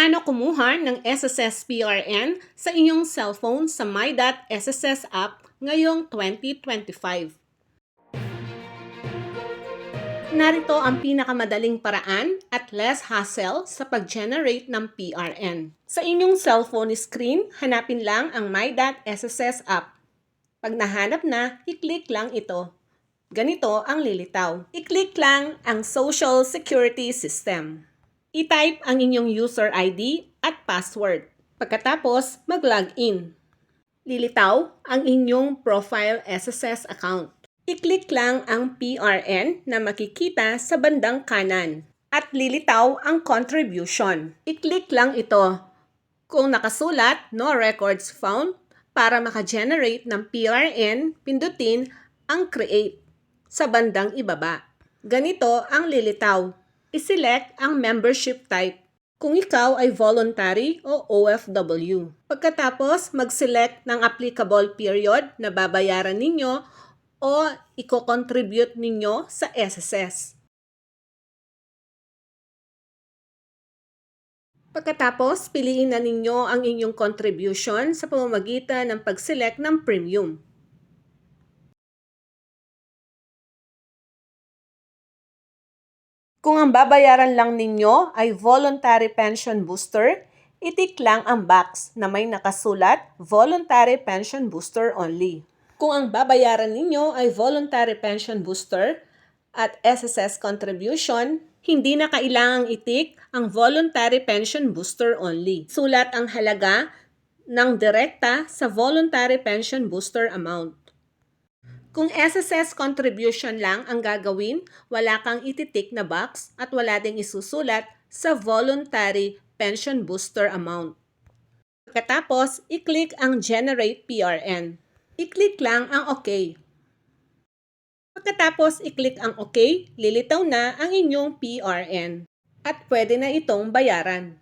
Paano kumuha ng SSS PRN sa inyong cellphone sa My.SSS app ngayong 2025? Narito ang pinakamadaling paraan at less hassle sa pag-generate ng PRN. Sa inyong cellphone screen, hanapin lang ang My.SSS app. Pag nahanap na, i-click lang ito. Ganito ang lilitaw. I-click lang ang Social Security System. I-type ang inyong user ID at password. Pagkatapos, mag-log in. Lilitaw ang inyong profile SSS account. I-click lang ang PRN na makikita sa bandang kanan at lilitaw ang contribution. I-click lang ito. Kung nakasulat, no records found, para maka-generate ng PRN, pindutin ang create sa bandang ibaba. Ganito ang lilitaw. I-select ang membership type kung ikaw ay voluntary o OFW. Pagkatapos, mag-select ng applicable period na babayaran ninyo o i-contribute ninyo sa SSS. Pagkatapos, piliin na ninyo ang inyong contribution sa pamamagitan ng pag-select ng premium. Kung ang babayaran lang ninyo ay voluntary pension booster, itik lang ang box na may nakasulat voluntary pension booster only. Kung ang babayaran ninyo ay voluntary pension booster at SSS contribution, hindi na kailangang itik ang voluntary pension booster only. Sulat ang halaga ng direkta sa voluntary pension booster amount. Kung SSS contribution lang ang gagawin, wala kang ititik na box at wala ding isusulat sa voluntary pension booster amount. Pagkatapos, i-click ang Generate PRN. I-click lang ang OK. Pagkatapos i-click ang OK, lilitaw na ang inyong PRN at pwede na itong bayaran.